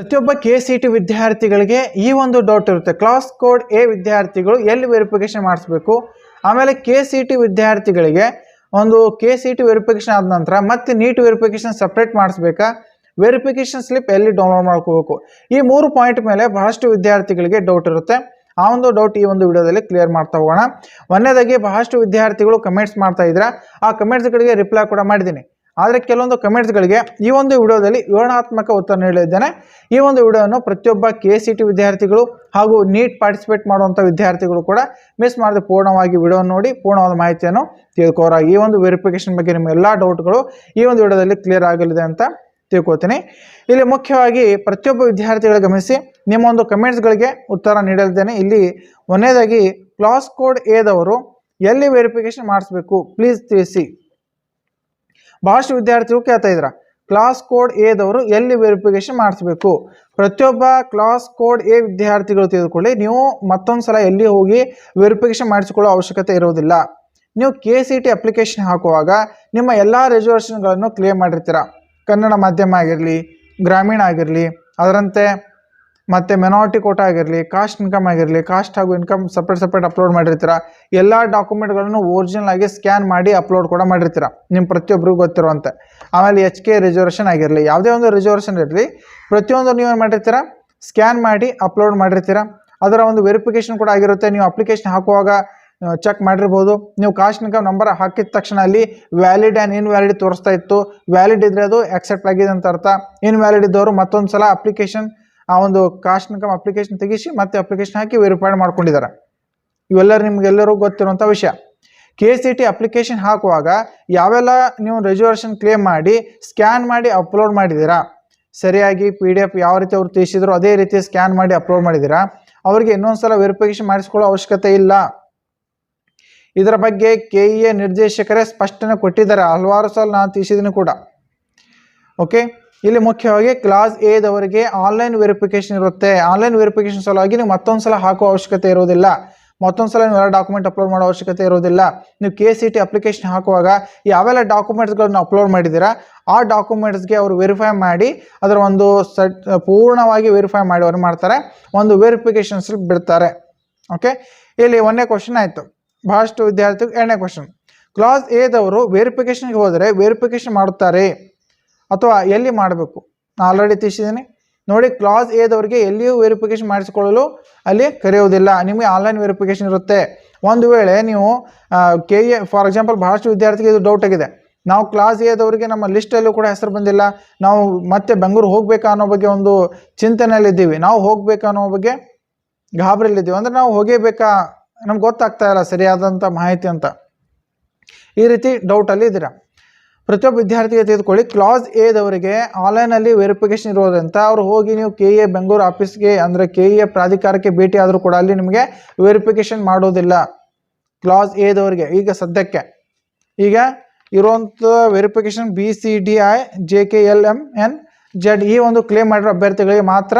ಪ್ರತಿಯೊಬ್ಬ K C T ವಿದ್ಯಾರ್ಥಿಗಳಿಗೆ ಈ ಒಂದು ಡೌಟ್ ಇರುತ್ತೆ. ಕ್ಲಾಸ್ ಕೋಡ್ ಎ ವಿದ್ಯಾರ್ಥಿಗಳು ಎಲ್ಲಿ ವೆರಿಫಿಕೇಶನ್ ಮಾಡಿಸ್ಬೇಕು? ಆಮೇಲೆ ಕೆ ಸಿ ಟಿ ವಿದ್ಯಾರ್ಥಿಗಳಿಗೆ ಒಂದು ಕೆ ಸಿ ಟಿ ವೆರಿಫಿಕೇಶನ್ ಆದ ನಂತರ ಮತ್ತೆ ನೀಟ್ ವೆರಿಫಿಕೇಶನ್ ಸಪ್ರೇಟ್ ಮಾಡಿಸ್ಬೇಕಾ? ವೆರಿಫಿಕೇಶನ್ ಸ್ಲಿಪ್ ಎಲ್ಲಿ ಡೌನ್ಲೋಡ್ ಮಾಡ್ಕೋಬೇಕು? ಈ ಮೂರು ಪಾಯಿಂಟ್ ಮೇಲೆ ಬಹಳಷ್ಟು ವಿದ್ಯಾರ್ಥಿಗಳಿಗೆ ಡೌಟ್ ಇರುತ್ತೆ. ಆ ಒಂದು ಡೌಟ್ ಈ ಒಂದು ವಿಡಿಯೋದಲ್ಲಿ ಕ್ಲಿಯರ್ ಮಾಡ್ತಾ ಹೋಗೋಣ. ಒಂದೇದಾಗಿ ಬಹಳಷ್ಟು ವಿದ್ಯಾರ್ಥಿಗಳು ಕಮೆಂಟ್ಸ್ ಮಾಡ್ತಾ ಇದ್ರ. ಆ ಕಮೆಂಟ್ಸ್ಗಳಿಗೆ ರಿಪ್ಲೈ ಕೂಡ ಮಾಡಿದ್ದೀನಿ. ಆದರೆ ಕೆಲವೊಂದು ಕಮೆಂಟ್ಸ್ಗಳಿಗೆ ಈ ಒಂದು ವಿಡಿಯೋದಲ್ಲಿ ವಿವರಣಾತ್ಮಕ ಉತ್ತರ ನೀಡಲಿದ್ದೇನೆ ಈ ಒಂದು ವಿಡಿಯೋವನ್ನು ಪ್ರತಿಯೊಬ್ಬ ಕೆ ಸಿ ವಿದ್ಯಾರ್ಥಿಗಳು ಹಾಗೂ ನೀಟ್ ಪಾರ್ಟಿಸಿಪೇಟ್ ಮಾಡುವಂಥ ವಿದ್ಯಾರ್ಥಿಗಳು ಕೂಡ ಮಿಸ್ ಮಾಡದೆ ಪೂರ್ಣವಾಗಿ ವಿಡಿಯೋ ನೋಡಿ ಪೂರ್ಣವಾದ ಮಾಹಿತಿಯನ್ನು ತಿಳ್ಕೋರ ಈ ಒಂದು ವೆರಿಫಿಕೇಶನ್ ಬಗ್ಗೆ ನಿಮ್ಮ ಎಲ್ಲ ಡೌಟ್ಗಳು ಈ ಒಂದು ವಿಡಿಯೋದಲ್ಲಿ ಕ್ಲಿಯರ್ ಆಗಲಿದೆ ಅಂತ ತಿಳ್ಕೊತೀನಿ. ಇಲ್ಲಿ ಮುಖ್ಯವಾಗಿ ಪ್ರತಿಯೊಬ್ಬ ವಿದ್ಯಾರ್ಥಿಗಳು ಗಮನಿಸಿ ನಿಮ್ಮ ಒಂದು ಕಮೆಂಟ್ಸ್ಗಳಿಗೆ ಉತ್ತರ ನೀಡಲಿದ್ದೇನೆ. ಇಲ್ಲಿ ಒಂದನೇದಾಗಿ ಕ್ಲಾಸ್ ಕೋಡ್ ಎದವರು ಎಲ್ಲಿ ವೆರಿಫಿಕೇಶನ್ ಮಾಡಿಸ್ಬೇಕು? ಪ್ಲೀಸ್ ತಿಳಿಸಿ. ಬಹಳಷ್ಟು ವಿದ್ಯಾರ್ಥಿಗಳು ಕೇಳ್ತಾ ಇದ್ರ. ಕ್ಲಾಸ್ ಕೋಡ್ ಎದವರು ಎಲ್ಲಿ ವೆರಿಫಿಕೇಶನ್ ಮಾಡಿಸ್ಬೇಕು? ಪ್ರತಿಯೊಬ್ಬ ಕ್ಲಾಸ್ ಕೋಡ್ ಎ ವಿದ್ಯಾರ್ಥಿಗಳು ತೆಗೆದುಕೊಳ್ಳಿ ನೀವು ಮತ್ತೊಂದು ಸಲ ಎಲ್ಲಿ ಹೋಗಿ ವೆರಿಫಿಕೇಶನ್ ಮಾಡಿಸಿಕೊಳ್ಳೋ ಅವಶ್ಯಕತೆ ಇರೋದಿಲ್ಲ. ನೀವು ಕೆ ಸಿ ಟಿ ಅಪ್ಲಿಕೇಶನ್ ಹಾಕುವಾಗ ನಿಮ್ಮ ಎಲ್ಲ ರಿಸರ್ವೇಷನ್ಗಳನ್ನು ಕ್ಲಿಯರ್ ಮಾಡಿರ್ತೀರ. ಕನ್ನಡ ಮಾಧ್ಯಮ ಆಗಿರಲಿ, ಗ್ರಾಮೀಣ ಆಗಿರಲಿ, ಅದರಂತೆ ಮತ್ತು ಮೆನಾರಿಟಿ ಕೋಟ ಆಗಿರಲಿ ಕಾಸ್ಟ್ ಇನ್ಕಮ್ ಆಗಿರಲಿ ಕಾಸ್ಟ್ ಹಾಗೂ ಇನ್ಕಮ್ ಸಪ್ರೇಟ್ ಸಪ್ರೇಟ್ ಅಪ್ಲೋಡ್ ಮಾಡಿರ್ತೀರ? ಎಲ್ಲ ಡಾಕ್ಯುಮೆಂಟ್ಗಳನ್ನು ಒರಿಜಿನಲ್ ಆಗಿ ಸ್ಕ್ಯಾನ್ ಮಾಡಿ ಅಪ್ಲೋಡ್ ಕೂಡ ಮಾಡಿರ್ತೀರ? ನಿಮ್ಮ ಪ್ರತಿಯೊಬ್ಬರಿಗೂ ಗೊತ್ತಿರುವಂತೆ. ಆಮೇಲೆ ಎಚ್ ಕೆ ರಿಸರ್ವೇಷನ್ ಆಗಿರಲಿ, ಯಾವುದೇ ಒಂದು ರಿಸರ್ವೇಷನ್ ಇರಲಿ, ಪ್ರತಿಯೊಂದು ನೀವು ಏನು ಮಾಡಿರ್ತೀರ? ಸ್ಕ್ಯಾನ್ ಮಾಡಿ ಅಪ್ಲೋಡ್ ಮಾಡಿರ್ತೀರ? ಅದರ ಒಂದು ವೆರಿಫಿಕೇಶನ್ ಕೂಡ ಆಗಿರುತ್ತೆ. ನೀವು ಅಪ್ಲಿಕೇಶನ್ ಹಾಕುವಾಗ ಚೆಕ್ ಮಾಡಿರ್ಬೋದು. ನೀವು ಕಾಸ್ಟ್ ಇನ್ಕಮ್ ನಂಬರ್ ಹಾಕಿದ ತಕ್ಷಣ ಅಲ್ಲಿ ವ್ಯಾಲಿಡ್ ಆ್ಯಂಡ್ ಇನ್ವ್ಯಾಲಿಡ್ ತೋರಿಸ್ತಾ ಇತ್ತು. ವ್ಯಾಲಿಡ್ ಇದ್ರೆ ಅದು ಆಕ್ಸೆಪ್ಟ್ ಆಗಿದೆ ಅಂತ ಅರ್ಥ. ಇನ್ವ್ಯಾಲಿಡ್ ಇದ್ದವರು ಮತ್ತೊಂದು ಸಲ ಅಪ್ಲಿಕೇಶನ್ ಆ ಒಂದು ಕಾಸ್ಟ್ ಇನ್ಕಮ್ ಅಪ್ಲಿಕೇಶನ್ ತೆಗಿಸಿ ಮತ್ತೆ ಅಪ್ಲಿಕೇಶನ್ ಹಾಕಿ ವೆರಿಫೈ ಮಾಡ್ಕೊಂಡಿದ್ದಾರೆ ಇವೆಲ್ಲರೂ ನಿಮ್ಗೆಲ್ಲರೂ ಗೊತ್ತಿರುವಂಥ ವಿಷಯ. ಕೆ ಸಿ ಟಿ ಅಪ್ಲಿಕೇಶನ್ ಹಾಕುವಾಗ ಯಾವೆಲ್ಲ ನೀವು ರಿಸರ್ವೇಷನ್ ಕ್ಲೇಮ್ ಮಾಡಿ ಸ್ಕ್ಯಾನ್ ಮಾಡಿ ಅಪ್ಲೋಡ್ ಮಾಡಿದ್ದೀರಾ? ಸರಿಯಾಗಿ ಪಿ ಡಿ ಎಫ್ ಯಾವ ರೀತಿ ಅವ್ರು ತಿಳಿಸಿದ್ರು ಅದೇ ರೀತಿ ಸ್ಕ್ಯಾನ್ ಮಾಡಿ ಅಪ್ಲೋಡ್ ಮಾಡಿದ್ದೀರಾ? ಅವರಿಗೆ ಇನ್ನೊಂದು ಸಲ ವೆರಿಫಿಕೇಶನ್ ಮಾಡಿಸ್ಕೊಳ್ಳೋ ಅವಶ್ಯಕತೆ ಇಲ್ಲ. ಇದರ ಬಗ್ಗೆ ಕೆ ಇ ಎ ನಿರ್ದೇಶಕರೇ ಸ್ಪಷ್ಟನೆ ಕೊಟ್ಟಿದ್ದಾರೆ. ಹಲವಾರು ಸಲ ನಾನು ತಿಳಿಸಿದ್ದೀನಿ ಕೂಡ. ಓಕೆ ಇಲ್ಲಿ ಮುಖ್ಯವಾಗಿ ಕ್ಲಾಸ್ ಎದವರಿಗೆ ಆನ್ಲೈನ್ ವೆರಿಫಿಕೇಶನ್ ಇರುತ್ತೆ. ಆನ್ಲೈನ್ ವೆರಿಫಿಕೇಶನ್ ಸಲುವಾಗಿ ನೀವು ಮತ್ತೊಂದು ಸಲ ಹಾಕುವ ಅವಶ್ಯಕತೆ ಇರೋದಿಲ್ಲ. ಮತ್ತೊಂದು ಸಲ ನೀವು ಎಲ್ಲ ಡಾಕ್ಯುಮೆಂಟ್ ಅಪ್ಲೋಡ್ ಮಾಡೋ ಅವಶ್ಯಕತೆ ಇರೋದಿಲ್ಲ. ನೀವು ಕೆ ಸಿ ಟಿ ಅಪ್ಲಿಕೇಶನ್ ಹಾಕುವಾಗ ಯಾವೆಲ್ಲ ಡಾಕ್ಯುಮೆಂಟ್ಸ್ಗಳನ್ನ ಅಪ್ಲೋಡ್ ಮಾಡಿದ್ದೀರಾ, ಆ ಡಾಕ್ಯುಮೆಂಟ್ಸ್ಗೆ ಅವರು ವೆರಿಫೈ ಮಾಡಿ, ಅದರ ಒಂದು ಸಟ್ ಪೂರ್ಣವಾಗಿ ವೆರಿಫೈ ಮಾಡಿ ಅವ್ರು ಮಾಡ್ತಾರೆ. ಒಂದು ವೆರಿಫಿಕೇಶನ್ ಸ್ಲಿಪ್ ಬಿಡ್ತಾರೆ. ಓಕೆ ಇಲ್ಲಿ ಒಂದನೇ ಕ್ವಶನ್ ಆಯಿತು. ಬಹಳಷ್ಟು ವಿದ್ಯಾರ್ಥಿಗಳು ಎರಡನೇ ಕ್ವಶನ್ ಕ್ಲಾಸ್ ಎದವರು ವೆರಿಫಿಕೇಷನ್ಗೆ ಹೋದರೆ ವೆರಿಫಿಕೇಶನ್ ಮಾಡುತ್ತಾರೆ. ಅಥವಾ ಎಲ್ಲಿ ಮಾಡಬೇಕು? ನಾನು ಆಲ್ರೆಡಿ ತಿಳಿಸಿದ್ದೀನಿ. ನೋಡಿ ಕ್ಲಾಸ್ ಎದವರಿಗೆ ಎಲ್ಲಿಯೂ ವೆರಿಫಿಕೇಶನ್ ಮಾಡಿಸಿಕೊಳ್ಳಲು ಅಲ್ಲಿ ಕರೆಯುವುದಿಲ್ಲ. ನಿಮಗೆ ಆನ್ಲೈನ್ ವೆರಿಫಿಕೇಶನ್ ಇರುತ್ತೆ. ಒಂದು ವೇಳೆ ನೀವು ಕೆ ಎ ಫಾರ್ ಎಕ್ಸಾಂಪಲ್ ಬಹಳಷ್ಟು ವಿದ್ಯಾರ್ಥಿಗೆ ಇದು ಡೌಟ್ ಆಗಿದೆ. ನಾವು ಕ್ಲಾಸ್ ಎದವರಿಗೆ ನಮ್ಮ ಲಿಸ್ಟಲ್ಲೂ ಕೂಡ ಹೆಸರು ಬಂದಿಲ್ಲ. ನಾವು ಮತ್ತೆ ಬೆಂಗಳೂರು ಹೋಗಬೇಕಾ ಅನ್ನೋ ಬಗ್ಗೆ ಒಂದು ಚಿಂತನೆಯಲ್ಲಿದ್ದೀವಿ ನಾವು ಹೋಗಬೇಕಾ ಅನ್ನೋ ಬಗ್ಗೆ ಗಾಬರಿಯಲ್ಲಿದ್ದೀವಿ ಅಂದರೆ ನಾವು ಹೋಗೇಬೇಕಾ? ನಮ್ಗೆ ಗೊತ್ತಾಗ್ತಾ ಇಲ್ಲ ಸರಿಯಾದಂಥ ಮಾಹಿತಿ ಅಂತ. ಈ ರೀತಿ ಡೌಟಲ್ಲಿ ಇದ್ದೀರಾ? ಪ್ರತಿಯೊಬ್ಬ ವಿದ್ಯಾರ್ಥಿಗೆ ತೆಗೆದುಕೊಳ್ಳಿ ಕ್ಲಾಸ್ ಎದವರಿಗೆ ಆನ್ಲೈನಲ್ಲಿ ವೆರಿಫಿಕೇಶನ್ ಇರೋದ್ರಿಂದ ಅವ್ರು ಹೋಗಿ ನೀವು ಕೆ ಎ ಬೆಂಗಳೂರು ಆಫೀಸ್ಗೆ ಅಂದರೆ ಕೆ ಎ ಪ್ರಾಧಿಕಾರಕ್ಕೆ ಭೇಟಿ ಆದರೂ ಕೂಡ ಅಲ್ಲಿ ನಿಮಗೆ ವೆರಿಫಿಕೇಶನ್ ಮಾಡೋದಿಲ್ಲ. ಕ್ಲಾಸ್ ಎದವರಿಗೆ ಈಗ ಸದ್ಯಕ್ಕೆ. ಈಗ ಇರುವಂಥ verification B C D I J K L M N Z ಈ ಒಂದು ಕ್ಲೇಮ್ ಮಾಡಿರೋ ಅಭ್ಯರ್ಥಿಗಳಿಗೆ ಮಾತ್ರ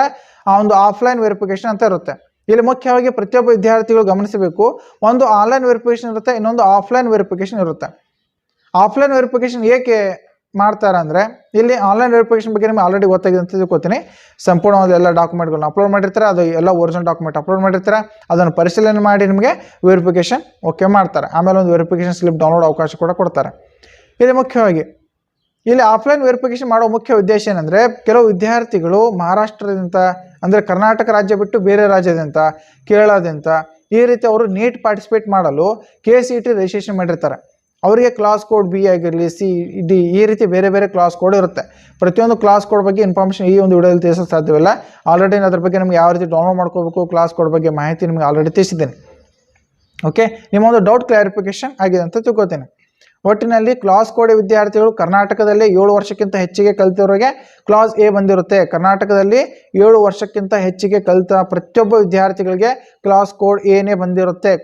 ಆ ಒಂದು ಆಫ್ಲೈನ್ ವೆರಿಫಿಕೇಶನ್ ಅಂತ ಇರುತ್ತೆ. ಇಲ್ಲಿ ಮುಖ್ಯವಾಗಿ ಪ್ರತಿಯೊಬ್ಬ ವಿದ್ಯಾರ್ಥಿಗಳು ಗಮನಿಸಬೇಕು, ಒಂದು ಆನ್ಲೈನ್ ವೆರಿಫಿಕೇಶನ್ ಇರುತ್ತೆ, ಇನ್ನೊಂದು ಆಫ್ಲೈನ್ ವೆರಿಫಿಕೇಶನ್ ಇರುತ್ತೆ. ಆಫ್ಲೈನ್ ವೆರಿಫಿಕೇಶನ್ ಏಕೆ ಮಾಡ್ತಾರೆ ಅಂದರೆ, ಇಲ್ಲಿ ಆನ್ಲೈನ್ ವೆರಿಫಿಕೇಶನ್ ಬಗ್ಗೆ ನಿಮಗೆ ಆಲ್ರೆಡಿ ಗೊತ್ತಾಗಿದೆ ಅಂತ ತಿಳ್ಕೊತೀನಿ. ಸಂಪೂರ್ಣವಾದ ಎಲ್ಲ ಡಾಕ್ಯುಮೆಂಟ್ಗಳನ್ನ ಅಪ್ಲೋಡ್ ಮಾಡಿರ್ತಾರೆ, ಅದು ಎಲ್ಲ ಒರಿಜಿನಲ್ ಡಾಕ್ಯುಮೆಂಟ್ ಅಪ್ಲೋಡ್ ಮಾಡಿರ್ತಾರೆ, ಅದನ್ನು ಪರಿಶೀಲನೆ ಮಾಡಿ ನಿಮಗೆ ವೆರಿಫಿಕೇಶನ್ ಓಕೆ ಮಾಡ್ತಾರೆ. ಆಮೇಲೆ ಒಂದು ವೆರಿಫಿಕೇಶನ್ ಸ್ಲಿಪ್ ಡೌನ್ಲೋಡ್ ಅವಕಾಶ ಕೂಡ ಕೊಡ್ತಾರೆ. ಇಲ್ಲಿ ಮುಖ್ಯವಾಗಿ, ಇಲ್ಲಿ ಆಫ್ಲೈನ್ ವೆರಿಫಿಕೇಶನ್ ಮಾಡೋ ಮುಖ್ಯ ಉದ್ದೇಶ ಏನಂದರೆ, ಕೆಲವು ವಿದ್ಯಾರ್ಥಿಗಳು ಮಹಾರಾಷ್ಟ್ರದಿಂದ, ಅಂದರೆ ಕರ್ನಾಟಕ ರಾಜ್ಯ ಬಿಟ್ಟು ಬೇರೆ ರಾಜ್ಯದಿಂದ, ಕೇರಳದಿಂದ ಈ ರೀತಿ ಅವರು ನೀಟ್ ಪಾರ್ಟಿಸಿಪೇಟ್ ಮಾಡಲು ಕೆ ಸಿ ಟಿ ರಿಜಿಸ್ಟ್ರೇಷನ್ ಮಾಡಿರ್ತಾರೆ. ಅವರಿಗೆ ಕ್ಲಾಸ್ ಕೋಡ್ ಬಿ ಆಗಿರಲಿ ಸಿ ಡಿ ಈ ರೀತಿ ಬೇರೆ ಬೇರೆ ಕ್ಲಾಸ್ ಕೋಡ್ ಇರುತ್ತೆ. ಪ್ರತಿಯೊಂದು ಕ್ಲಾಸ್ ಕೋಡ್ ಬಗ್ಗೆ ಇನ್ಫಾರ್ಮೇಷನ್ ಈ ಒಂದು ವಿಡಿಯೋದಲ್ಲಿ ತಿಳಿಸಲು ಸಾಧ್ಯವಿಲ್ಲ. ಆಲ್ರೆಡಿ ಅದ್ರ ಬಗ್ಗೆ ನಮ್ಗೆ ಯಾವ ರೀತಿ ಡೌನ್ಲೋಡ್ ಮಾಡ್ಕೋಬೇಕು ಕ್ಲಾಸ್ ಕೋಡ್ ಬಗ್ಗೆ ಮಾಹಿತಿ ನಿಮಗೆ ಆಲ್ರೆಡಿ ತಿಳಿಸಿದ್ದೇನೆ. ಓಕೆ ನಿಮ್ಮ ಒಂದು ಡೌಟ್ ಕ್ಲಾರಿಫಿಕೇಶನ್ ಆಗಿದೆ ಅಂತ ತಿಳ್ಕೊತೇನೆ. ಒಟ್ಟಿನಲ್ಲಿ ಕ್ಲಾಸ್ ಕೋಡ್ ವಿದ್ಯಾರ್ಥಿಗಳು ಕರ್ನಾಟಕದಲ್ಲಿ ಏಳು ವರ್ಷಕ್ಕಿಂತ ಹೆಚ್ಚಿಗೆ ಕಲಿತವರಿಗೆ ಕ್ಲಾಸ್ ಎ ಬಂದಿರುತ್ತೆ. ಕರ್ನಾಟಕದಲ್ಲಿ ಏಳು ವರ್ಷಕ್ಕಿಂತ ಹೆಚ್ಚಿಗೆ ಕಲಿತ ಪ್ರತಿಯೊಬ್ಬ ವಿದ್ಯಾರ್ಥಿಗಳಿಗೆ ಕ್ಲಾಸ್ ಕೋಡ್ ಎನೇ ಬಂದಿರುತ್ತೆ.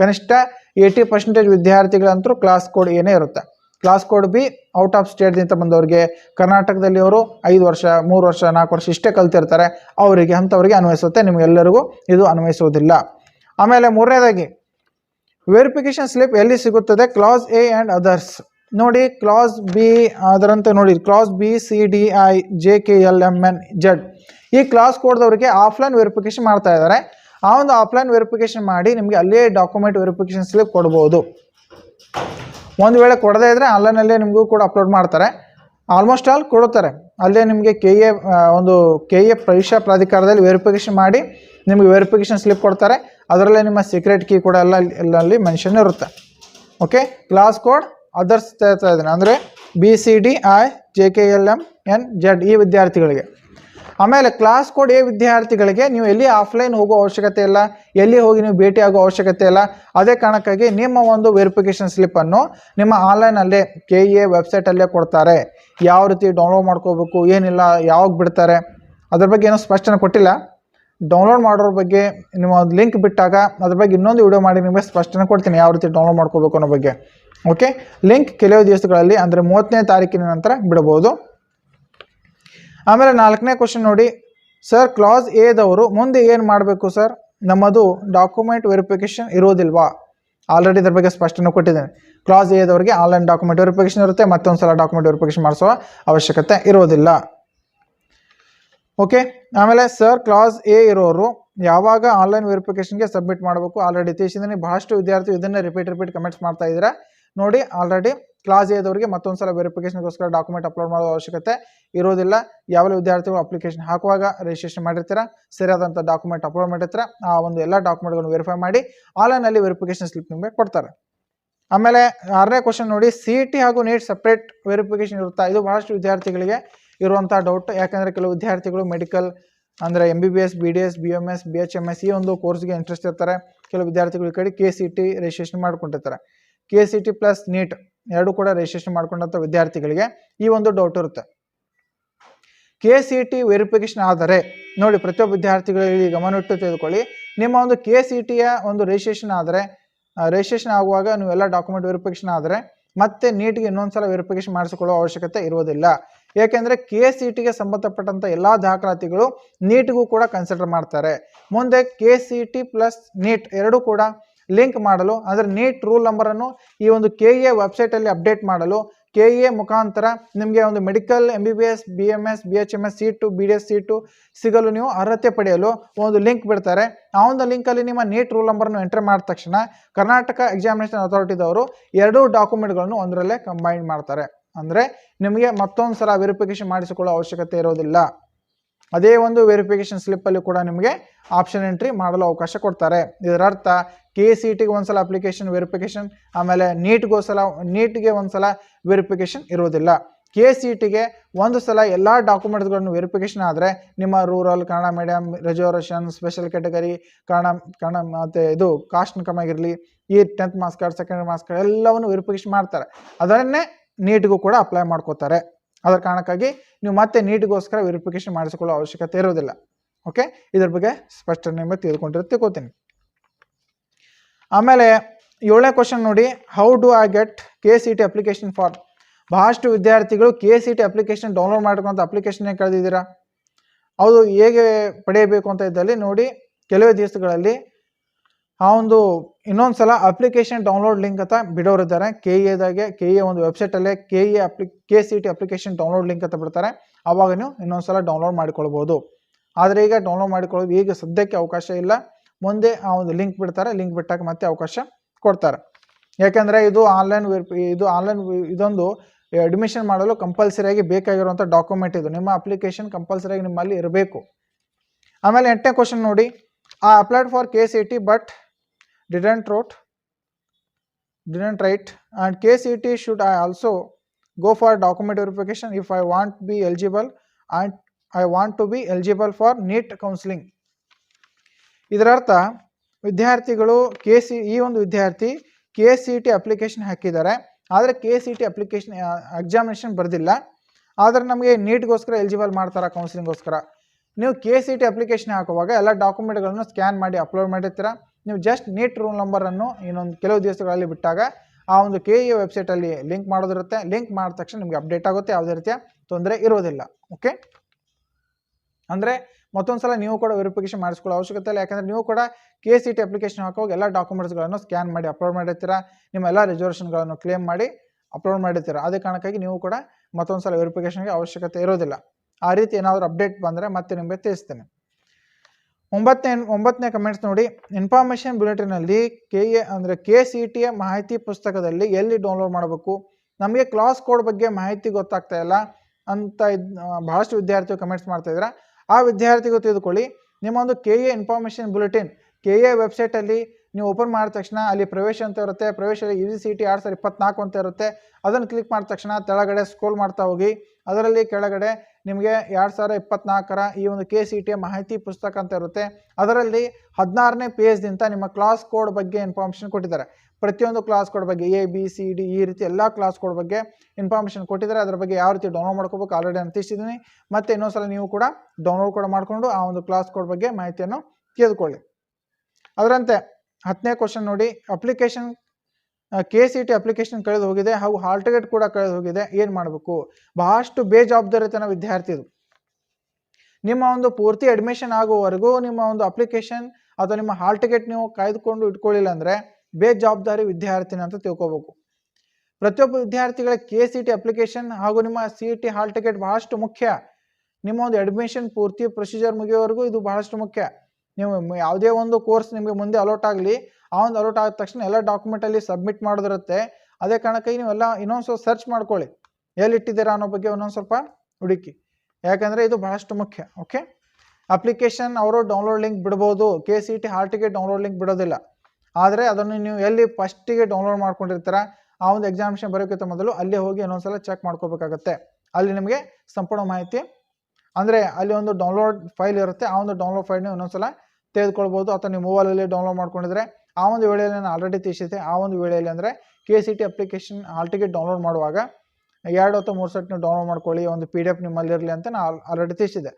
ಕನಿಷ್ಠ ಏಯ್ಟಿ ಪರ್ಸೆಂಟೇಜ್ ವಿದ್ಯಾರ್ಥಿಗಳಂತೂ ಕ್ಲಾಸ್ ಕೋಡ್ ಏನೇ ಇರುತ್ತೆ. Class code B out of ಸ್ಟೇಟ್ದಿಂದ ಬಂದವರಿಗೆ ಕರ್ನಾಟಕದಲ್ಲಿ ಅವರು ಐದು ವರ್ಷ, ಮೂರು ವರ್ಷ, ನಾಲ್ಕು ವರ್ಷ ಇಷ್ಟೇ ಕಲ್ತಿರ್ತಾರೆ. ಅವರಿಗೆ, ಅಂಥವ್ರಿಗೆ ಅನ್ವಯಿಸುತ್ತೆ. ನಿಮಗೆಲ್ಲರಿಗೂ ಇದು ಅನ್ವಯಿಸುವುದಿಲ್ಲ. ಆಮೇಲೆ ಮೂರನೇದಾಗಿ ವೆರಿಫಿಕೇಶನ್ ಸ್ಲಿಪ್ ಎಲ್ಲಿ ಸಿಗುತ್ತದೆ? ಕ್ಲಾಸ್ ಎ ಆ್ಯಂಡ್ ಅದರ್ಸ್ ನೋಡಿ ಕ್ಲಾಸ್ ಬಿ ಅದರಂತೆ ನೋಡಿ. Class B C D I J K L M N Z ಈ ಕ್ಲಾಸ್ ಕೋಡ್ದವರಿಗೆ ಆಫ್ಲೈನ್ ವೆರಿಫಿಕೇಶನ್ ಮಾಡ್ತಾ ಇದ್ದಾರೆ. ಆ ಒಂದು ಆಫ್ಲೈನ್ ವೆರಿಫಿಕೇಶನ್ ಮಾಡಿ ನಿಮಗೆ ಅಲ್ಲೇ ಡಾಕ್ಯುಮೆಂಟ್ ವೆರಿಫಿಕೇಶನ್ ಸ್ಲಿಪ್ ಕೊಡ್ಬೋದು. ಒಂದು ವೇಳೆ ಕೊಡದೇ ಇದ್ದರೆ ಆನ್ಲೈನಲ್ಲೇ ನಿಮಗೂ ಕೂಡ ಅಪ್ಲೋಡ್ ಮಾಡ್ತಾರೆ. ಆಲ್ಮೋಸ್ಟ್ ಆಲ್ ಕೊಡುತ್ತಾರೆ. ಅಲ್ಲೇ ನಿಮಗೆ ಕೆ ಎ ಒಂದು ಕೆ ಎ ಪರೀಕ್ಷಾ ಪ್ರಾಧಿಕಾರದಲ್ಲಿ ವೆರಿಫಿಕೇಶನ್ ಮಾಡಿ ನಿಮಗೆ ವೆರಿಫಿಕೇಶನ್ ಸ್ಲಿಪ್ ಕೊಡ್ತಾರೆ. ಅದರಲ್ಲೇ ನಿಮ್ಮ ಸೀಕ್ರೆಟ್ ಕೀ ಕೂಡ ಎಲ್ಲ ಎಲ್ಲಲ್ಲಿ ಮೆನ್ಷನ್ ಇರುತ್ತೆ. ಓಕೆ ಕ್ಲಾಸ್ ಕೋಡ್ ಅದರ್ಸ್ ಇದ್ದೀನಿ. ಅಂದರೆ B C D I J K L M N Z ಈ ವಿದ್ಯಾರ್ಥಿಗಳಿಗೆ. ಆಮೇಲೆ ಕ್ಲಾಸ್ ಕೋಡ್ ವಿದ್ಯಾರ್ಥಿಗಳಿಗೆ ನೀವು ಎಲ್ಲಿ ಆಫ್ಲೈನ್ ಹೋಗೋ ಅವಶ್ಯಕತೆ ಇಲ್ಲ, ಎಲ್ಲಿ ಹೋಗಿ ನೀವು ಭೇಟಿ ಆಗೋ ಅವಶ್ಯಕತೆ ಇಲ್ಲ, ಅದೇ ಕಾರಣಕ್ಕಾಗಿ ನಿಮ್ಮ ಒಂದು ವೆರಿಫಿಕೇಷನ್ ಸ್ಲಿಪ್ಪನ್ನು ನಿಮ್ಮ ಆನ್ಲೈನಲ್ಲೇ ಕೆ ಎ ವೆಬ್ಸೈಟಲ್ಲೇ ಕೊಡ್ತಾರೆ. ಯಾವ ರೀತಿ ಡೌನ್ಲೋಡ್ ಮಾಡ್ಕೋಬೇಕು, ಏನಿಲ್ಲ, ಯಾವಾಗ ಬಿಡ್ತಾರೆ, ಅದ್ರ ಬಗ್ಗೆ ಏನೂ ಸ್ಪಷ್ಟನೆ ಕೊಟ್ಟಿಲ್ಲ. ಡೌನ್ಲೋಡ್ ಮಾಡೋರ ಬಗ್ಗೆ ನಿಮ್ಮ ಒಂದು ಲಿಂಕ್ ಬಿಟ್ಟಾಗ ಅದ್ರ ಬಗ್ಗೆ ಇನ್ನೊಂದು ವಿಡಿಯೋ ಮಾಡಿ ನಿಮಗೆ ಸ್ಪಷ್ಟನೆ ಕೊಡ್ತೀನಿ ಯಾವ ರೀತಿ ಡೌನ್ಲೋಡ್ ಮಾಡ್ಕೋಬೇಕು ಅನ್ನೋ ಬಗ್ಗೆ. ಓಕೆ ಲಿಂಕ್ ಕೆಲವು ದಿವಸಗಳಲ್ಲಿ, ಅಂದರೆ ಮೂವತ್ತನೇ ತಾರೀಕಿನ ನಂತರ ಬಿಡಬಹುದು. ಆಮೇಲೆ ನಾಲ್ಕನೇ ಕ್ವಶನ್ ನೋಡಿ. ಸರ್ ಕ್ಲಾಸ್ ಎದವರು ಮುಂದೆ ಏನು ಮಾಡಬೇಕು ಸರ್ ನಮ್ಮದು ಡಾಕ್ಯುಮೆಂಟ್ ವೆರಿಫಿಕೇಷನ್ ಇರೋದಿಲ್ವಾ? ಆಲ್ರೆಡಿ ಇದ್ರ ಬಗ್ಗೆ ಸ್ಪಷ್ಟನೆ ಕೊಟ್ಟಿದ್ದೇನೆ. ಕ್ಲಾಸ್ ಎದವರಿಗೆ ಆನ್ಲೈನ್ ಡಾಕ್ಯುಮೆಂಟ್ ವೆರಿಫಿಕೇಶನ್ ಇರುತ್ತೆ ಮತ್ತೊಂದು ಸಲ ಡಾಕ್ಯುಮೆಂಟ್ ವೆರಿಫಿಕೇಶನ್ ಮಾಡಿಸೋ ಅವಶ್ಯಕತೆ ಇರೋದಿಲ್ಲ. ಓಕೆ ಆಮೇಲೆ ಸರ್ ಕ್ಲಾಸ್ ಎ ಇರೋರು ಯಾವಾಗ ಆನ್ಲೈನ್ ವೆರಿಫಿಕೇಶನ್ಗೆ ಸಬ್ಮಿಟ್ ಮಾಡಬೇಕು? ಆಲ್ರೆಡಿ ತಿಳಿಸಿದ್ದೀನಿ ಬಹಳಷ್ಟು ವಿದ್ಯಾರ್ಥಿ ಇದನ್ನೇ ರಿಪೀಟ್ ರಿಪೀಟ್ ಕಮೆಂಟ್ಸ್ ಮಾಡ್ತಾ ಇದ್ದೀರಾ. ನೋಡಿ ಆಲ್ರೆಡಿ ಕ್ಲಾಸ್ ಏದವರಿಗೆ ಮತ್ತೊಂದ್ಸಲ ವೆರಿಫಿಕೇಶನ್ಗೋಸ್ಕರ ಡಾಕ್ಯುಮೆಂಟ್ ಅಪ್ಲೋಡ್ ಮಾಡೋ ಅವಶ್ಯಕತೆ ಇರೋದಿಲ್ಲ. ಯಾವೆಲ್ಲ ವಿದ್ಯಾರ್ಥಿಗಳು ಅಪ್ಲಿಕೇಶನ್ ಹಾಕುವಾಗ ರಿಜಿಸ್ಟ್ರೇಷನ್ ಮಾಡಿರ್ತೀರಾ ಸರಿಯಾದಂಥ ಡಾಕ್ಯುಮೆಂಟ್ ಅಪ್ಲೋಡ್ ಮಾಡಿರ್ತೀರ, ಆ ಒಂದು ಎಲ್ಲ ಡಾಕ್ಯುಮೆಂಟ್ಗಳನ್ನು ವೆರಿಫೈ ಮಾಡಿ ಆನ್ಲೈನಲ್ಲಿ ವೆರಿಫಿಕೇಶನ್ ಸ್ಲಿಪ್ ನಿಮಗೆ ಕೊಡ್ತಾರೆ. ಆಮೇಲೆ ಆರನೇ ಕ್ವಶನ್ ನೋಡಿ ಸಿ ಟಿ ಹಾಗೂ ನೀಟ್ ಸಪ್ರೇಟ್ ವೆರಿಫಿಕೇಶನ್ ಇರುತ್ತಾ? ಇದು ಬಹಳಷ್ಟು ವಿದ್ಯಾರ್ಥಿಗಳಿಗೆ ಇರುವಂಥ ಡೌಟ್ ಯಾಕಂದರೆ ಕೆಲವು ವಿದ್ಯಾರ್ಥಿಗಳು ಮೆಡಿಕಲ್ ಅಂದರೆ M B B S B D S B M S B H M S ಈ ಒಂದು ಕೋರ್ಸ್ಗೆ ಇಂಟ್ರೆಸ್ಟ್ ಇರ್ತಾರೆ. ಕೆಲವು ವಿದ್ಯಾರ್ಥಿಗಳು ಕಡೆ ಕೆ ಸಿ ಟಿ ರಿಜಿಸ್ಟ್ರೇಷನ್ ಮಾಡ್ಕೊಂಡಿರ್ತಾರೆ. K C T plus NEET ಎರಡು ಕೂಡ ರಿಜಿಸ್ಟ್ರೇಷನ್ ಮಾಡ್ಕೊಂಡಂಥ ವಿದ್ಯಾರ್ಥಿಗಳಿಗೆ ಈ ಒಂದು ಡೌಟ್ ಇರುತ್ತೆ. ಕೆ ಸಿ ಟಿ ವೆರಿಫಿಕೇಶನ್ ಆದರೆ, ನೋಡಿ ಪ್ರತಿಯೊಬ್ಬ ವಿದ್ಯಾರ್ಥಿಗಳಿಗೆ ಗಮನವಿಟ್ಟು ತೆಗೆದುಕೊಳ್ಳಿ ನಿಮ್ಮ ಒಂದು ಕೆ ಸಿ ಟಿಯ ಒಂದು ರಿಜಿಸ್ಟ್ರೇಷನ್ ಆದರೆ ರಿಜಿಸ್ಟ್ರೇಷನ್ ಆಗುವಾಗ ನೀವು ಎಲ್ಲ ಡಾಕ್ಯುಮೆಂಟ್ ವೆರಿಫಿಕೇಶನ್ ಆದರೆ, ಮತ್ತೆ ನೀಟ್ಗೆ ಇನ್ನೊಂದ್ಸಲ ವೆರಿಫಿಕೇಶನ್ ಮಾಡಿಸಿಕೊಳ್ಳುವ ಅವಶ್ಯಕತೆ ಇರುವುದಿಲ್ಲ. ಏಕೆಂದರೆ ಕೆ ಸಿ ಟಿಗೆ ಸಂಬಂಧಪಟ್ಟಂಥ ಎಲ್ಲ ದಾಖಲಾತಿಗಳು ನೀಟ್ಗೂ ಕೂಡ ಕನ್ಸಿಡರ್ ಮಾಡ್ತಾರೆ. ಮುಂದೆ K C T plus NEET ಎರಡೂ ಕೂಡ ಲಿಂಕ್ ಮಾಡಲು, ಅಂದರೆ ನೀಟ್ ರೂಲ್ ನಂಬರನ್ನು ಈ ಒಂದು ಕೆ ಎ ವೆಬ್ಸೈಟಲ್ಲಿ ಅಪ್ಡೇಟ್ ಮಾಡಲು ಕೆ ಎ ಮುಖಾಂತರ ನಿಮಗೆ ಒಂದು medical M B B S B M S B H M S seat B D S seat ಸಿಗಲು ನೀವು ಅರ್ಹತೆ ಪಡೆಯಲು ಒಂದು ಲಿಂಕ್ ಬಿಡ್ತಾರೆ. ಆ ಒಂದು ಲಿಂಕಲ್ಲಿ ನಿಮ್ಮ ನೀಟ್ ರೂಲ್ ನಂಬರನ್ನು ಎಂಟ್ರಿ ಮಾಡಿದ ತಕ್ಷಣ ಕರ್ನಾಟಕ ಎಕ್ಸಾಮಿನೇಷನ್ ಅಥಾರಿಟಿದವರು ಎರಡೂ ಡಾಕ್ಯುಮೆಂಟ್ಗಳನ್ನು ಒಂದರಲ್ಲೇ ಕಂಬೈನ್ ಮಾಡ್ತಾರೆ. ಅಂದರೆ ನಿಮಗೆ ಮತ್ತೊಂದು ಸಲ ವೆರಿಫಿಕೇಷನ್ ಮಾಡಿಸಿಕೊಳ್ಳೋ ಅವಶ್ಯಕತೆ ಇರೋದಿಲ್ಲ. ಅದೇ ಒಂದು ವೆರಿಫಿಕೇಷನ್ ಸ್ಲಿಪ್ಪಲ್ಲಿ ಕೂಡ ನಿಮಗೆ ಆಪ್ಷನ್ ಎಂಟ್ರಿ ಮಾಡಲು ಅವಕಾಶ ಕೊಡ್ತಾರೆ. ಇದರ ಅರ್ಥ ಕೆ ಸಿ ಟಿಗೆ ಒಂದು ಸಲ ಅಪ್ಲಿಕೇಶನ್ ವೆರಿಫಿಕೇಷನ್ ಆಮೇಲೆ ನೀಟ್ಗೆ ಸಲ ನೀಟ್ಗೆ ಒಂದು ಸಲ ವೆರಿಫಿಕೇಷನ್ ಇರೋದಿಲ್ಲ ಕೆ ಸಿ ಟಿಗೆ ಒಂದು ಸಲ ಎಲ್ಲ ಡಾಕ್ಯುಮೆಂಟ್ಸ್ಗಳನ್ನು ವೆರಿಫಿಕೇಷನ್ ಆದರೆ ನಿಮ್ಮ rural Kannada medium reservation special category Kannada Kannada ಮತ್ತು ಇದು ಕಾಸ್ಟ್ ಇನ್ಕಮ್ ಆಗಿರಲಿ, ಈ tenth marks card second marks card ಎಲ್ಲವನ್ನು ವೆರಿಫಿಕೇಷನ್ ಮಾಡ್ತಾರೆ. ಅದನ್ನೇ ನೀಟ್ಗೂ ಕೂಡ ಅಪ್ಲೈ ಮಾಡ್ಕೋತಾರೆ. ಅದರ ಕಾರಣಕ್ಕಾಗಿ ನೀವು ಮತ್ತೆ ನೀಟ್ಗೋಸ್ಕರ ವೆರಿಫಿಕೇಶನ್ ಮಾಡಿಸಿಕೊಳ್ಳೋ ಅವಶ್ಯಕತೆ ಇರೋದಿಲ್ಲ. ಓಕೆ ಇದ್ರ ಬಗ್ಗೆ ಸ್ಪಷ್ಟನೆ ನಿಮಗೆ ತಿಳ್ಕೊಂಡಿರುತ್ತೆ ತಿಳ್ಕೊತೀನಿ ಆಮೇಲೆ ಏಳನೇ ಕ್ವಶನ್ ನೋಡಿ how do I get K C T application for ಬಹಳಷ್ಟು ವಿದ್ಯಾರ್ಥಿಗಳು K C T application download ಮಾಡ್ಕೊಂತ ಅಪ್ಲಿಕೇಶನ್ ಕಳೆದಿದ್ದೀರಾ? ಅದು ಹೇಗೆ ಪಡೆಯಬೇಕು ಅಂತ ಇದ್ದಲ್ಲಿ ನೋಡಿ, ಕೆಲವೇ ದಿವಸಗಳಲ್ಲಿ ಆ ಒಂದು ಇನ್ನೊಂದು ಸಲ ಅಪ್ಲಿಕೇಶನ್ ಡೌನ್ಲೋಡ್ ಲಿಂಕ್ ಅಂತ ಬಿಡೋರಿದ್ದಾರೆ ಕೆ ಎದಾಗೆ ಕೆ ಎ ಒಂದು ವೆಬ್ಸೈಟಲ್ಲೇ K A ಅಪ್ಲಿ K C T application download link ಅಂತ ಬಿಡ್ತಾರೆ. ಆವಾಗ ನೀವು ಇನ್ನೊಂದು ಸಲ ಡೌನ್ಲೋಡ್ ಮಾಡಿಕೊಳ್ಬೋದು. ಆದರೆ ಈಗ ಡೌನ್ಲೋಡ್ ಮಾಡಿಕೊಳ್ಳೋದು ಈಗ ಸದ್ಯಕ್ಕೆ ಅವಕಾಶ ಇಲ್ಲ. ಮುಂದೆ ಆ ಒಂದು ಲಿಂಕ್ ಬಿಡ್ತಾರೆ. ಲಿಂಕ್ ಬಿಟ್ಟಾಗ ಮತ್ತೆ ಅವಕಾಶ ಕೊಡ್ತಾರೆ. ಯಾಕೆಂದರೆ ಇದು ಆನ್ಲೈನ್ ಇದು ಆನ್ಲೈನ್ ಇದೊಂದು ಅಡ್ಮಿಷನ್ ಮಾಡಲು ಕಂಪಲ್ಸರಿಯಾಗಿ ಬೇಕಾಗಿರುವಂಥ ಡಾಕ್ಯುಮೆಂಟ್ ಇದು. ನಿಮ್ಮ ಅಪ್ಲಿಕೇಶನ್ ಕಂಪಲ್ಸರಿಯಾಗಿ ನಿಮ್ಮಲ್ಲಿ ಇರಬೇಕು. ಆಮೇಲೆ ಎಂಟನೇ ಕ್ವಶನ್ ನೋಡಿ. ಆ applied for K C T but didn't wrote didn't write and K C T should I also go for document verification if I want be eligible and I want to be eligible for NEET counselling ಇದರರ್ಥ, ವಿದ್ಯಾರ್ಥಿಗಳು K C ಈ ಒಂದು ವಿದ್ಯಾರ್ಥಿ K C T application ಹಾಕಿದ್ದಾರೆ. ಆದರೆ K C T application examination ಬರೆದಿಲ್ಲ. ಆದರೆ ನಮಗೆ ನೀಟ್ಗೋಸ್ಕರ ಎಲಿಜಿಬಲ್ ಮಾಡ್ತಾರೆ ಕೌನ್ಸಿಲಿಂಗ್ಗೋಸ್ಕರ ನೀವು ಕೆ ಸಿ ಟಿ ಅಪ್ಲಿಕೇಶನ್ ಹಾಕುವಾಗ ಎಲ್ಲ ಡಾಕ್ಯುಮೆಂಟ್ಗಳನ್ನು ಸ್ಕ್ಯಾನ್ ಮಾಡಿ ಅಪ್ಲೋಡ್ ಮಾಡಿರ್ತೀರ? ನೀವು ಜಸ್ಟ್ ನೀಟ್ ರೂಲ್ ನಂಬರನ್ನು ಇನ್ನೊಂದು ಕೆಲವು ದಿವಸಗಳಲ್ಲಿ ಬಿಟ್ಟಾಗ ಆ ಒಂದು ಕೆ ಇ ವೆಬ್ಸೈಟಲ್ಲಿ ಲಿಂಕ್ ಮಾಡೋದಿರುತ್ತೆ. ಲಿಂಕ್ ಮಾಡಿದ ತಕ್ಷಣ ನಿಮಗೆ ಅಪ್ಡೇಟ್ ಆಗುತ್ತೆ. ಯಾವುದೇ ರೀತಿಯ ತೊಂದರೆ ಇರೋದಿಲ್ಲ. ಓಕೆ ಅಂದರೆ ಮತ್ತೊಂದು ಸಲ ನೀವು ಕೂಡ ವೆರಿಫಿಕೇಶನ್ ಮಾಡಿಸ್ಕೊಳ್ಳೋ ಅವಶ್ಯಕತೆ ಇಲ್ಲ. ಯಾಕಂದರೆ ನೀವು ಕೂಡ ಕೆ ಸಿ ಟಿ ಅಪ್ಲಿಕೇಶನ್ ಹಾಕುವಾಗ ಎಲ್ಲ ಡಾಕ್ಯುಮೆಂಟ್ಸ್ಗಳನ್ನು ಸ್ಕ್ಯಾನ್ ಮಾಡಿ ಅಪ್ಲೋಡ್ ಮಾಡಿರ್ತೀರ? ನಿಮ್ಮ ಎಲ್ಲ ರಿಸರ್ವೇಷನ್ಗಳನ್ನು ಕ್ಲೇಮ್ ಮಾಡಿ ಅಪ್ಲೋಡ್ ಮಾಡಿರ್ತೀರ? ಅದೇ ಕಾರಣಕ್ಕಾಗಿ ನೀವು ಕೂಡ ಮತ್ತೊಂದು ಸಲ ವೆರಿಫಿಕೇಷನ್ಗೆ ಅವಶ್ಯಕತೆ ಇರೋದಿಲ್ಲ. ಆ ರೀತಿ ಏನಾದರೂ ಅಪ್ಡೇಟ್ ಬಂದರೆ ಮತ್ತೆ ನಿಮಗೆ ತಿಳಿಸ್ತೇನೆ. ಒಂಬತ್ತನೇ ಒಂಬತ್ತನೇ ಕಮೆಂಟ್ಸ್ ನೋಡಿ. ಇನ್ಫಾರ್ಮೇಷನ್ ಬುಲೆಟಿನಲ್ಲಿ ಕೆ ಎ ಅಂದರೆ ಕೆ ಸಿ ಟಿಯ ಮಾಹಿತಿ ಪುಸ್ತಕದಲ್ಲಿ ಎಲ್ಲಿ ಡೌನ್ಲೋಡ್ ಮಾಡಬೇಕು? ನಮಗೆ ಕ್ಲಾಸ್ ಕೋಡ್ ಬಗ್ಗೆ ಮಾಹಿತಿ ಗೊತ್ತಾಗ್ತಾ ಇಲ್ಲ ಅಂತ ಬಹಳಷ್ಟು ವಿದ್ಯಾರ್ಥಿಗಳು ಕಮೆಂಟ್ಸ್ ಮಾಡ್ತಾ ಇದ್ದಾರೆ ಆ ವಿದ್ಯಾರ್ಥಿಗೂ ತಿಳಿದುಕೊಳ್ಳಿ. ನಿಮ್ಮ ಒಂದು K A information bulletin K A ವೆಬ್ಸೈಟಲ್ಲಿ ನೀವು ಓಪನ್ ಮಾಡಿದ ತಕ್ಷಣ ಅಲ್ಲಿ ಪ್ರವೇಶ ಅಂತ ಇರುತ್ತೆ. ಪ್ರವೇಶದಲ್ಲಿ ಯು ಸಿ ಟಿ ಎರಡು ಸಾವಿರದ ಇಪ್ಪತ್ತ್ನಾಲ್ಕು ಅಂತ ಇರುತ್ತೆ. ಅದನ್ನು ಕ್ಲಿಕ್ ಮಾಡಿದ ತಕ್ಷಣ ತೆಳಗಡೆ ಸ್ಕ್ರೋಲ್ ಮಾಡ್ತಾ ಹೋಗಿ. ಅದರಲ್ಲಿ ಕೆಳಗಡೆ ನಿಮಗೆ ಎರಡು ಸಾವಿರ ಇಪ್ಪತ್ನಾಲ್ಕರ ಈ ಒಂದು ಕೆ ಸಿ ಟಿಯ ಮಾಹಿತಿ ಪುಸ್ತಕ ಅಂತ ಇರುತ್ತೆ. ಅದರಲ್ಲಿ ಹದಿನಾರನೇ ಪೇಜ್ದಿಂದ ನಿಮ್ಮ ಕ್ಲಾಸ್ ಕೋಡ್ ಬಗ್ಗೆ ಇನ್ಫಾರ್ಮೇಷನ್ ಕೊಟ್ಟಿದ್ದಾರೆ. ಪ್ರತಿಯೊಂದು ಕ್ಲಾಸ್ ಕೋಡ್ ಬಗ್ಗೆ ಎ ಬಿ ಸಿ ಡಿ ಈ ರೀತಿ ಎಲ್ಲ ಕ್ಲಾಸ್ ಕೋಡ್ ಬಗ್ಗೆ ಇನ್ಫಾರ್ಮೇಷನ್ ಕೊಟ್ಟಿದ್ದಾರೆ. ಅದರ ಬಗ್ಗೆ ಯಾವ ರೀತಿ ಡೌನ್ಲೋಡ್ ಮಾಡ್ಕೋಬೇಕು ಆಲ್ರೆಡಿ ನಾನು ತಿಳಿಸಿದ್ದೀನಿ. ಇನ್ನೊಂದು ಸಲ ನೀವು ಕೂಡ ಡೌನ್ಲೋಡ್ ಕೂಡ ಮಾಡಿಕೊಂಡು ಆ ಒಂದು ಕ್ಲಾಸ್ ಕೋಡ್ ಬಗ್ಗೆ ಮಾಹಿತಿಯನ್ನು ತಿಳಿದುಕೊಳ್ಳಿ ಅದರಂತೆ ಹತ್ತನೇ ಕ್ವಶನ್ ನೋಡಿ application K C T application ಕಳೆದು ಹೋಗಿದೆ ಹಾಗೂ ಹಾಲ್ ಟಿಕೆಟ್ ಕೂಡ ಕಳೆದು ಹೋಗಿದೆ. ಏನು ಮಾಡಬೇಕು? ಬಹಳಷ್ಟು ಬೇಜವಾಬ್ದಾರಿತನ ವಿದ್ಯಾರ್ಥಿ ಇದು. ನಿಮ್ಮ ಒಂದು ಪೂರ್ತಿ ಅಡ್ಮಿಷನ್ ಆಗುವವರೆಗೂ ನಿಮ್ಮ ಒಂದು ಅಪ್ಲಿಕೇಶನ್ ಅಥವಾ ನಿಮ್ಮ ಹಾಲ್ ಟಿಕೆಟ್ ನೀವು ಕಾಯ್ದುಕೊಂಡು ಇಟ್ಕೊಳ್ಳಿಲ್ಲ ಅಂದರೆ ಬೇಜವಾಬ್ದಾರಿ ವಿದ್ಯಾರ್ಥಿನಿ ಅಂತ ತಿಳ್ಕೊಬೇಕು. ಪ್ರತಿಯೊಬ್ಬ ವಿದ್ಯಾರ್ಥಿಗಳ ಕೆ ಸಿ ಟಿ ಅಪ್ಲಿಕೇಶನ್ ಹಾಗೂ ನಿಮ್ಮ ಸಿ ಟಿ ಹಾಲ್ ಟಿಕೆಟ್ ಬಹಳಷ್ಟು ಮುಖ್ಯ. ನಿಮ್ಮ ಒಂದು ಅಡ್ಮಿಷನ್ ಪೂರ್ತಿ ಪ್ರೊಸೀಜರ್ ಮುಗಿಯೋವರೆಗೂ ಇದು ಬಹಳಷ್ಟು ಮುಖ್ಯ. ನೀವು ಯಾವುದೇ ಒಂದು ಕೋರ್ಸ್ ನಿಮಗೆ ಮುಂದೆ ಅಲೋಟ್ ಆಗಲಿ, ಆ ಒಂದು ಅಲೋಟ್ ಆದ ತಕ್ಷಣ ಎಲ್ಲ ಡಾಕ್ಯುಮೆಂಟಲ್ಲಿ ಸಬ್ಮಿಟ್ ಮಾಡೋದಿರುತ್ತೆ. ಅದೇ ಕಾರಣಕ್ಕಾಗಿ ನೀವೆಲ್ಲ ಇನ್ನೊಂದು ಸ್ವಲ್ಪ ಸರ್ಚ್ ಮಾಡ್ಕೊಳ್ಳಿ. ಎಲ್ಲಿಟ್ಟಿದ್ದೀರಾ ಅನ್ನೋ ಬಗ್ಗೆ ಒಂದೊಂದು ಸ್ವಲ್ಪ ಹುಡುಕಿ. ಯಾಕಂದರೆ ಇದು ಬಹಳಷ್ಟು ಮುಖ್ಯ ಓಕೆ ಅಪ್ಲಿಕೇಶನ್ ಅವರು ಡೌನ್ಲೋಡ್ ಲಿಂಕ್ ಬಿಡ್ಬೋದು. ಕೆ ಸಿ ಟಿ ಹಾರ್ಟಿಗೆ ಡೌನ್ಲೋಡ್ ಲಿಂಕ್ ಬಿಡೋದಿಲ್ಲ. ಆದರೆ ಅದನ್ನು ನೀವು ಎಲ್ಲಿ ಫಸ್ಟಿಗೆ ಡೌನ್ಲೋಡ್ ಮಾಡ್ಕೊಂಡಿರ್ತೀರ, ಆ ಒಂದು ಎಕ್ಸಾಮಿನೇಷನ್ ಬರೋಕ್ಕಿಂತ ಮೊದಲು ಅಲ್ಲಿ ಹೋಗಿ ಇನ್ನೊಂದ್ಸಲ ಚೆಕ್ ಮಾಡ್ಕೋಬೇಕಾಗತ್ತೆ. ಅಲ್ಲಿ ನಿಮಗೆ ಸಂಪೂರ್ಣ ಮಾಹಿತಿ ಅಂದರೆ ಅಲ್ಲಿ ಒಂದು ಡೌನ್ಲೋಡ್ ಫೈಲ್ ಇರುತ್ತೆ, ಆ ಒಂದು ಡೌನ್ಲೋಡ್ ಫೈಲ್ನ ಇನ್ನೊಂದ್ಸಲ ತೆಗೆದುಕೊಳ್ಬೋದು. ಅಥವಾ ನೀವು ಮೊಬೈಲಲ್ಲಿ ಡೌನ್ಲೋಡ್ ಮಾಡ್ಕೊಂಡಿದ್ರೆ ಆ ಒಂದು ವೇಳೆಯಲ್ಲಿ ನಾನು ಆಲ್ರೆಡಿ ತಿಳಿಸಿದ್ದೆ. ಆ ಒಂದು ವೇಳೆಯಲ್ಲಿ ಅಂದರೆ K C T application ticket download ಮಾಡುವಾಗ ಎರಡು ಅಥವಾ ಮೂರು ಸೆಟ್ ನೀವು ಡೌನ್ಲೋಡ್ ಮಾಡ್ಕೊಳ್ಳಿ, ಒಂದು ಪಿ ಡಿ ಎಫ್ ನಿಮ್ಮಲ್ಲಿ ಇರಲಿ ಅಂತ ನಾನು ಆಲ್ರೆಡಿ ತಿಳಿಸಿದ್ದೆ.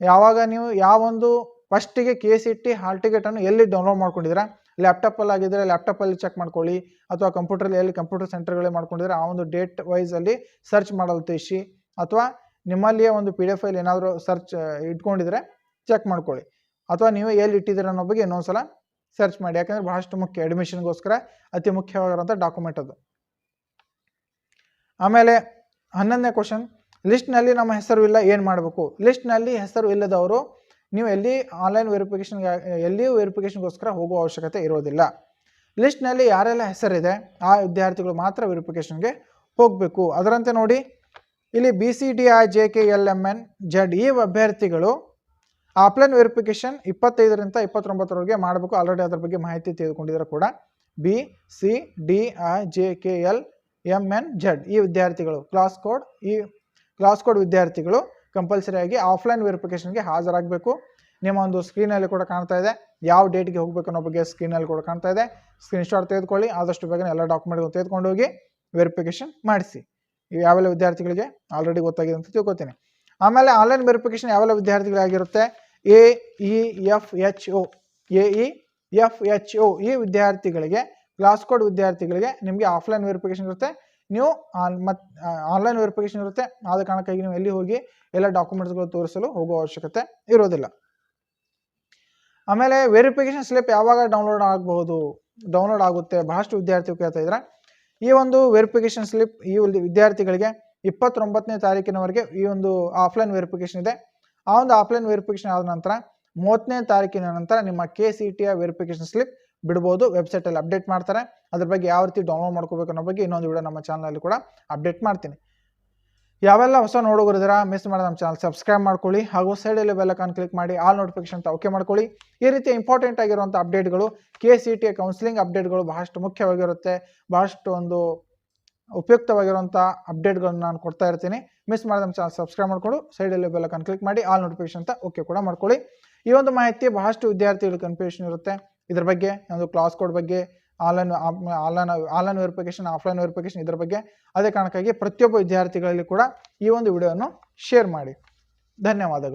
ಯಾವಾಗ ನೀವು ಯಾವೊಂದು ಫಸ್ಟಿಗೆ ಕೆ ಸಿ ಟಿ ಹಾಲ್ ಟಿಕೆಟನ್ನು ಎಲ್ಲಿ ಡೌನ್ಲೋಡ್ ಮಾಡ್ಕೊಂಡಿದ್ದೀರಾ? ಲ್ಯಾಪ್ಟಾಪಲ್ಲಿ ಆಗಿದ್ದರೆ ಲ್ಯಾಪ್ಟಾಪಲ್ಲಿ ಚೆಕ್ ಮಾಡ್ಕೊಳ್ಳಿ. ಅಥವಾ ಕಂಪ್ಯೂಟರ್ ಎಲ್ಲಿ ಕಂಪ್ಯೂಟರ್ ಸೆಂಟರ್ಗಳಲ್ಲಿ ಮಾಡ್ಕೊಂಡಿದ್ರೆ ಆ ಒಂದು ಡೇಟ್ ವೈಸಲ್ಲಿ ಸರ್ಚ್ ಮಾಡಲು ತಿಳಿಸಿ. ಅಥವಾ ನಿಮ್ಮಲ್ಲಿಯೇ ಒಂದು ಪಿ ಡಿ ಎಫ್ ಫೈಲ್ ಏನಾದರೂ ಸರ್ಚ್ ಇಟ್ಕೊಂಡಿದ್ರೆ ಚೆಕ್ ಮಾಡ್ಕೊಳ್ಳಿ. ಅಥವಾ ನೀವು ಎಲ್ಲಿ ಇಟ್ಟಿದ್ದೀರ ಅನ್ನೋ ಬಗ್ಗೆ ಇನ್ನೊಂದ್ಸಲ ಸರ್ಚ್ ಮಾಡಿ. ಯಾಕಂದರೆ ಬಹಳಷ್ಟು ಮುಖ್ಯ ಅಡ್ಮಿಷನ್ಗೋಸ್ಕರ ಅತಿ ಮುಖ್ಯವಾಗಿರೋಂಥ ಡಾಕ್ಯುಮೆಂಟ್ ಅದು. ಆಮೇಲೆ ಹನ್ನೊಂದನೇ ಕ್ವಶನ್ ಲಿಸ್ಟ್ನಲ್ಲಿ ನಮ್ಮ ಹೆಸರು ಇಲ್ಲ, ಏನು ಮಾಡಬೇಕು? ಲಿಸ್ಟ್ನಲ್ಲಿ ಹೆಸರು ಇಲ್ಲದವರು ನೀವು ಎಲ್ಲಿ ಆನ್ಲೈನ್ ವೆರಿಫಿಕೇಷನ್ಗೆ ಎಲ್ಲಿಯೂ ವೆರಿಫಿಕೇಷನ್ಗೋಸ್ಕರ ಹೋಗುವ ಅವಶ್ಯಕತೆ ಇರೋದಿಲ್ಲ. ಲಿಸ್ಟ್ನಲ್ಲಿ ಯಾರೆಲ್ಲ ಹೆಸರಿದೆ, ಆ ವಿದ್ಯಾರ್ಥಿಗಳು ಮಾತ್ರ ವೆರಿಫಿಕೇಷನ್ಗೆ ಹೋಗಬೇಕು. ಅದರಂತೆ ನೋಡಿ ಇಲ್ಲಿ B C D I J K L M N Z ಈ ಅಭ್ಯರ್ಥಿಗಳು ಆಫ್ಲೈನ್ ವೆರಿಫಿಕೇಷನ್ ಇಪ್ಪತ್ತೈದರಿಂದ ಇಪ್ಪತ್ತೊಂಬತ್ತರವರೆಗೆ ಮಾಡಬೇಕು. ಆಲ್ರೆಡಿ ಅದರ ಬಗ್ಗೆ ಮಾಹಿತಿ ತೆಗೆದುಕೊಂಡಿದ್ದಾರೆ ಕೂಡ. B C D I J K L M N Z ಈ ವಿದ್ಯಾರ್ಥಿಗಳು. ಕ್ಲಾಸ್ ಕೋಡ್ ಈ ಕ್ಲಾಸ್ ಕೋಡ್ ವಿದ್ಯಾರ್ಥಿಗಳು ಕಂಪಲ್ಸರಿಯಾಗಿ ಆಫ್ಲೈನ್ ವೆರಿಫಿಕೇಷನ್ಗೆ ಹಾಜರಾಗಬೇಕು. ನಿಮ್ಮ ಒಂದು ಸ್ಕ್ರೀನಲ್ಲಿ ಕೂಡ ಕಾಣ್ತಾ ಇದೆ. ಯಾವ ಡೇಟ್ಗೆ ಹೋಗಬೇಕು ಅನ್ನೋ ಬಗ್ಗೆ ಸ್ಕ್ರೀನಲ್ಲಿ ಕೂಡ ಕಾಣ್ತಾ ಇದೆ. ಸ್ಕ್ರೀನ್ಶಾಟ್ ತೆಗೆದುಕೊಳ್ಳಿ. ಆದಷ್ಟು ಬೇಗನೆ ಎಲ್ಲ ಡಾಕ್ಯುಮೆಂಟ್ಗಳು ತೆಗೆದುಕೊಂಡು ಹೋಗಿ ವೆರಿಫಿಕೇಷನ್ ಮಾಡಿಸಿ. ಯಾವೆಲ್ಲ ವಿದ್ಯಾರ್ಥಿಗಳಿಗೆ ಆಲ್ರೆಡಿ ಗೊತ್ತಾಗಿದೆ ಅಂತ ತಿಳ್ಕೊತೀನಿ. ಆಮೇಲೆ ಆನ್ಲೈನ್ ವೆರಿಫಿಕೇಶನ್ ಯಾವೆಲ್ಲ ವಿದ್ಯಾರ್ಥಿಗಳಾಗಿರುತ್ತೆ? A E F H O A E F H O ಈ ವಿದ್ಯಾರ್ಥಿಗಳಿಗೆ ಕ್ಲಾಸ್ ಕೋಡ್ ವಿದ್ಯಾರ್ಥಿಗಳಿಗೆ ನಿಮಗೆ ಆಫ್ಲೈನ್ ವೆರಿಫಿಕೇಶನ್ ಇರುತ್ತೆ. ನೀವು ಆನ್ ಮತ್ ಆನ್ಲೈನ್ ವೆರಿಫಿಕೇಶನ್ ಇರುತ್ತೆ. ಆದ ಕಾರಣಕ್ಕಾಗಿ ನೀವು ಎಲ್ಲಿ ಹೋಗಿ ಎಲ್ಲ ಡಾಕ್ಯುಮೆಂಟ್ಸ್ಗಳು ತೋರಿಸಲು ಹೋಗುವ ಅವಶ್ಯಕತೆ ಇರೋದಿಲ್ಲ. ಆಮೇಲೆ ವೆರಿಫಿಕೇಶನ್ ಸ್ಲಿಪ್ ಯಾವಾಗ ಡೌನ್ಲೋಡ್ ಆಗಬಹುದು? ಡೌನ್ಲೋಡ್ ಆಗುತ್ತೆ. ಬಹಳಷ್ಟು ವಿದ್ಯಾರ್ಥಿಗಳು ಕೇಳ್ತಾ ಇದ್ದಾರೆ. ಈ ಒಂದು ವೆರಿಫಿಕೇಶನ್ ಸ್ಲಿಪ್ ಈ ವಿದ್ಯಾರ್ಥಿಗಳಿಗೆ ಇಪ್ಪತ್ತೊಂಬತ್ತನೇ ತಾರೀಕಿನವರೆಗೆ ಈ ಒಂದು ಆಫ್ಲೈನ್ ವೆರಿಫಿಕೇಶನ್ ಇದೆ. ಆ ಒಂದು ಆಫ್ಲೈನ್ ವೆರಿಫಿಕೇಶನ್ ಆದ ನಂತರ ಮೂವತ್ತನೇ ತಾರೀಕಿನ ನಂತರ ನಿಮ್ಮ ಕೆ ಸಿ ಟಿಯ ವೆರಿಫಿಕೇಶನ್ ಸ್ಲಿಪ್ ಬಿಡ್ಬೋದು. ವೆಬ್ಸೈಟಲ್ಲಿ ಅಪ್ಡೇಟ್ ಮಾಡ್ತಾರೆ. ಅದ್ರ ಬಗ್ಗೆ ಯಾವ ರೀತಿ ಡೌನ್ಲೋಡ್ ಮಾಡ್ಕೋಬೇಕು ಅನ್ನೋ ಬಗ್ಗೆ ಇನ್ನೊಂದು ವಿಡಿಯೋ ನಮ್ಮ ಚಾನಲಲ್ಲಿ ಕೂಡ ಅಪ್ಡೇಟ್ ಮಾಡ್ತೀನಿ. ಯಾವೆಲ್ಲ ಹೊಸ ನೋಡುಗರಿದ್ದೀರಾ ಮಿಸ್ ಮಾಡಿದ ನಮ್ಮ ಚಾನಲ್ ಸಬ್ಸ್ಕ್ರೈಬ್ ಮಾಡ್ಕೊಳ್ಳಿ, ಹಾಗೂ ಸೈಡಲ್ಲಿ ಬೆಲ್ಲಕಾನ್ ಕ್ಲಿಕ್ ಮಾಡಿ ಆಲ್ ನೋಟಿಫಿಕೇಶನ್ ಅಂತ ಓಕೆ ಮಾಡ್ಕೊಳ್ಳಿ. ಈ ರೀತಿ ಇಂಪಾರ್ಟೆಂಟ್ ಆಗಿರುವಂಥ ಅಪ್ಡೇಟ್ಗಳು ಕೆ ಸಿ ಟಿ ಕೌನ್ಸಿಲಿಂಗ್ ಅಪ್ಡೇಟ್ಗಳು ಬಹಳಷ್ಟು ಮುಖ್ಯವಾಗಿರುತ್ತೆ, ಬಹಳಷ್ಟು ಒಂದು ಉಪಯುಕ್ತವಾಗಿರುವಂಥ ಅಪ್ಡೇಟ್ಗಳನ್ನು ನಾನು ಕೊಡ್ತಾ ಇರ್ತೀನಿ. ಮಿಸ್ ಮಾಡಿದ ನಮ್ಮ ಚಾನಲ್ ಸಬ್ಸ್ಕ್ರೈಬ್ ಮಾಡಿಕೊಂಡು ಸೈಡಲ್ಲಿ ಬೆಲ್ಲಕಾನ್ ಕ್ಲಿಕ್ ಮಾಡಿ ಆಲ್ ನೋಟಿಫಿಕೇಶನ್ ಅಂತ ಓಕೆ ಕೂಡ ಮಾಡ್ಕೊಳ್ಳಿ. ಈ ಒಂದು ಮಾಹಿತಿ ಬಹಳಷ್ಟು ವಿದ್ಯಾರ್ಥಿಗಳು ಕನ್ಫ್ಯೂಷನ್ ಇರುತ್ತೆ. ಇದ್ರ ಬಗ್ಗೆ, ಒಂದು ಕ್ಲಾಸ್ ಕೋಡ್ ಬಗ್ಗೆ online online online verification offline verification ಇದರ ಬಗ್ಗೆ ಅದೇ ಕಾರಣಕ್ಕಾಗಿ ಪ್ರತಿಯೊಬ್ಬ ವಿದ್ಯಾರ್ಥಿಗಳಲ್ಲಿ ಕೂಡ ಈ ಒಂದು ವಿಡಿಯೋವನ್ನು ಶೇರ್ ಮಾಡಿ. ಧನ್ಯವಾದಗಳು.